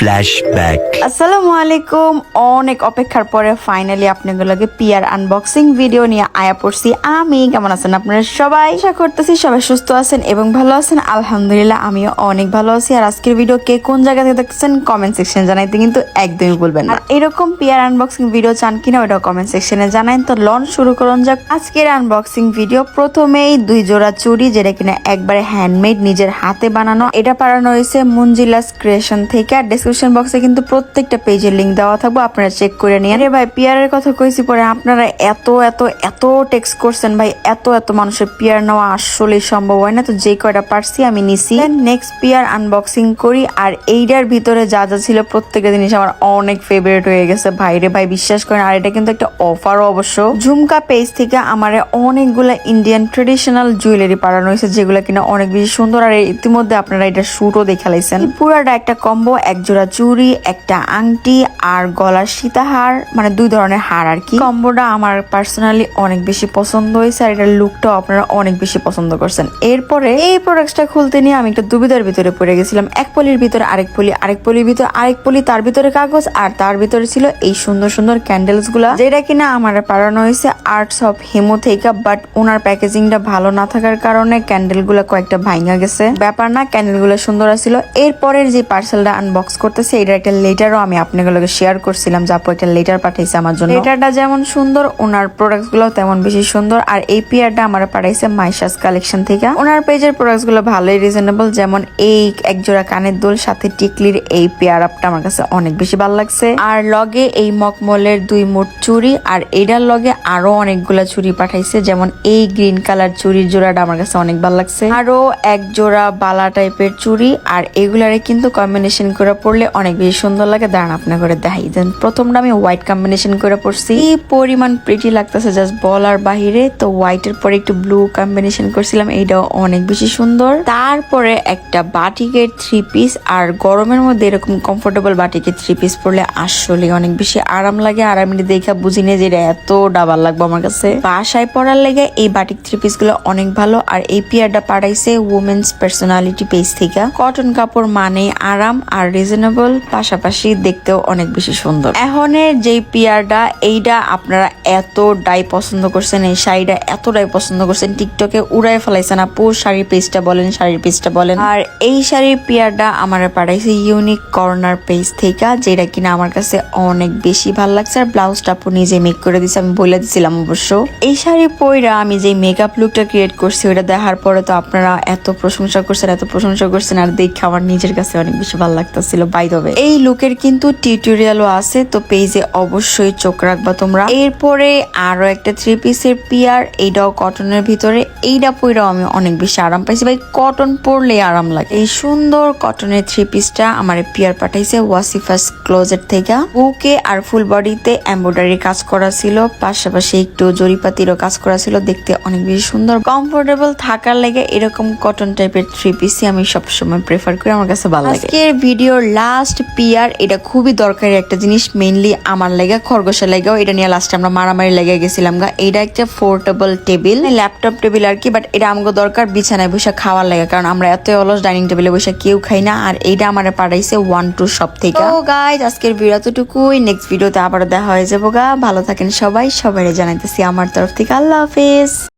Flashback আসসালামু আলাইকুম। অনেক অপেক্ষার পরে ফাইনালি আপনাগুলোকে পিয়ার আনবক্সিং ভিডিও নিয়ে আয়া পড়ছি। আমি কেমন আছেন আপনারা সবাই? আশা করতেছি সবাই সুস্থ আছেন এবং ভালো আছেন। আলহামদুলিল্লাহ আমিও অনেক ভালো আছি। আর আজকের ভিডিও কে কোন জায়গা থেকে দেখতেছেন কমেন্ট সেকশন জানাইতে কিন্তু একদমই ভুলবেন না। এরকম পিয়ার আনবক্সিং ভিডিও চান কিনা ওটা কমেন্ট সেকশনে জানাইন। তো লঞ্চ শুরু করুন যাক। আজকের আনবক্সিং ভিডিও প্রথমেই দুই জোড়া চুড়ি, যেটা কিনা একবারে হ্যান্ডমেড নিজের হাতে বানানো। এটা বানানো হয়েছে মুঞ্জিলাস ক্রিয়েশন থেকে। আর ডিসক্রিপশন বক্সে কিন্তু প্রত্যেকটা পেজের লিঙ্ক দেওয়া থাকব, আপনারা চেক করে নিন। আরে ভাই পিয়ারের কথা কইছি পরে আপনারা এত এত এত টেক্সট করছেন ভাই, এত এত মানুষের পিয়ার নেওয়া আসলে সম্ভব হয় না। তো যে কয়টা পারছি আমি নিছি। নেক্সট পিয়ার আনবক্সিং করি, আর এইটার ভিতরে যা যা ছিল প্রত্যেকটা জিনিস আমার অনেক ফেভারিট হয়ে গেছে। ভাইরে ভাই, বিশ্বাস করেন, আর এটা কিন্তু একটা অফারও অবশ্য। ঝুমকা পেজ থেকে আমার অনেকগুলা ইন্ডিয়ান ট্রেডিশনাল জুয়েলারি পাঠানো হয়েছে, যেগুলো কিনা অনেক বেশি সুন্দর। আর ইতিমধ্যে আপনারা এটা শুটও দেখে লাইছেন। পুরাটা একটা কম্বো এক জোড়া চুড়ি, একটা আংটি আর গলার সীতাহার মানে দুই ধরনের হার আর কি। কম্বোটা আমার পার্সোনালি অনেক বেশি পছন্দ হয়েছে আর এটার লুকটাও আপনারা অনেক বেশি পছন্দ করছেন। এরপরে এই প্রোডাক্টটা খুলতে নিয়ে আমি একটা দুবিধার ভিতরে পড়ে গেছিলাম। এক পলির ভিতরে আরেক পলি, আরেক পলির ভিতরে আরেক পলি, তার ভিতরে কাগজ আর তার ভিতরে ছিল এই সুন্দর সুন্দর ক্যান্ডেলসগুলা, যেটা কিনা আমার পাড়ানো হয়েছে আর্টস অফ হেমো থেকে বাট ওনার প্যাকেজিংটা ভালো না থাকার কারণে ক্যান্ডেলগুলা কয়েকটা ভাঙা গেছে। ব্যাপার না ক্যান্ডেলগুলো সুন্দর ছিল এরপরের যে পার্সেলটা আনবক্স করতেছে এটার একটা লেটারও আমি আপনাগুলোকে শেয়ার করছিলাম যে আপু একটা লেটার পাঠাইছে আমার জন্য। লেটারটা যেমন সুন্দর, ওনার প্রোডাক্টসগুলো তেমন বেশি সুন্দর। আর এই পিয়ারটা আমার পাঠাইছে মাইশাস কালেকশন থেকে। ওনার পেজের প্রোডাক্টসগুলো ভালোই রিজনেবল যেমন এই এক জোড়া কানের দোল, সাথে টিকলির এই পেয়ার আপটা আমার কাছে অনেক বেশি ভালো লাগছে। আর লগে এই মকমলের দুই মোট চুড়ি, আর এটার লগে আরও অনেকগুলা চুড়ি পাঠাইছে, যেমন এই গ্রিন কালার চুড়ির জোড়াটা আমার কাছে অনেক ভালো লাগছে। আরও এক জোড়া বালা টাইপের চুড়ি, আর এগুলারে কিন্তু কম্বিনেশন করে পড়লে অনেক বেশি সুন্দর লাগে। দাঁড়ান আপনার করে দেখাই। দেন প্রথমটা আমি হোয়াইট কম্বিনেশন করে পড়ছি কি পরিমাণ প্রিটি লাগতেছে জাস্ট বলার বাহিরে। তো হোয়াইটের পরে একটু ব্লু কম্বিনেশন করছিলাম, এইটাও অনেক বেশি সুন্দর। তারপরে একটা বাটিকের থ্রি পিস আর গরমের মধ্যে এরকম কমফোর্টেবল বাটিকের থ্রি পিস পরলে আসলে অনেক বেশি আরাম লাগে। আর আমি দেখা বুঝি না যে এটা এত ডাবার লাগবে আমার কাছে। বাসায় পড়ার লেগে এই বাটিক থ্রি পিসগুলো অনেক ভালো। আর এই পিয়ারটা পাঠাইছে উমেন্স পার্সোনালিটি পেজ থেকে। কটন কাপড় মানে আরাম। আর রিজনেবল পাশাপাশি দেখতেও অনেক বেশি সুন্দর। এখনের যে পিয়ারটা, এইটা আপনারা এতটাই পছন্দ করছেন, এই শাড়িটা এতটাই পছন্দ করছেন, টিকটকে উড়াই ফেলাইছেন আপু, শাড়ির পেজটা বলেন, শাড়ির পেজটা বলেন। আর এই শাড়ির পিয়ারটা আমার পাঠাইছে ইউনিক কর্নার পেজ থেকে, যেটা কিনা আমার কাছে অনেক বেশি ভালো লাগছে, আর ব্লাউজটা আপু নিজে মেক করে দিছে, আমি বলে দিছিলাম অবশ্য। এই শাড়ি পইরা আমি যে মেকআপ লুকটা ক্রিয়েট করছি ওটা দেখার পরে তো আপনারা এত প্রশংসা করছেন, এত প্রশংসা করছেন, আর দেখে আমার নিজের কাছে অনেক বেশি ভালো লাগতেছিল। বাই এই লুকের কিন্তু টিউটোরিয়ালও আছে, তো পেজে অবশ্যই চোখ রাখবা তোমরা। এরপরে আরও একটা থ্রি পিসের পিয়ার এইটাও কটনের ভিতরে। এইটা পইরাও আমি অনেক বেশি আরাম পাইছি। ভাই কটন পরলে আরাম লাগে। এই সুন্দর কটনের থ্রি পিসটা আমার পিয়ার পাঠাইছে ওয়াসিফাস ক্লোজেট থেকে। বুকে আর ফুল বডিতে এমব্রয়ডারি কাজ করা ছিল, পাশাপাশি একটু জরিপাতিরও কাজ করা ছিল, দেখতে অনেক বেশি সুন্দর। কমফোর্টেবল থাকার লেগে এরকম কটন টাইপের থ্রি পিসই আমি সবসময় প্রেফার করি, আমার কাছে ভালো লাগে। আজকের ভিডিওর লাস্ট পিয়ার এটা খুবই দরকারি একটা জিনিস মেইনলি আমার লেগে, খরগোশের লেগেও। এটা নিয়ে লাস্টে আমরা মারামারি লেগে গেছিলাম গা। এটা একটা পোর্টেবল টেবিল ল্যাপটপ টেবিল আর কি বাট এটা আমাকে দরকার বিছানায় বসে খাওয়ার লাগে, কারণ আমরা এত অলস ডাইনিং টেবিলে বসে কেউ খাই না, আর এইটা আমার পাঠাইছে ওয়ান টু সব থেকে। ও গাইজ আজকের ভিডিও এতটুকুই। নেক্সট ভিডিওতে আবার দেখা হয়ে যাব গা। ভালো থাকেন সবাই। সবাই জানাইতেছি আমার তরফ থেকে। আল্লাহ হাফেজ।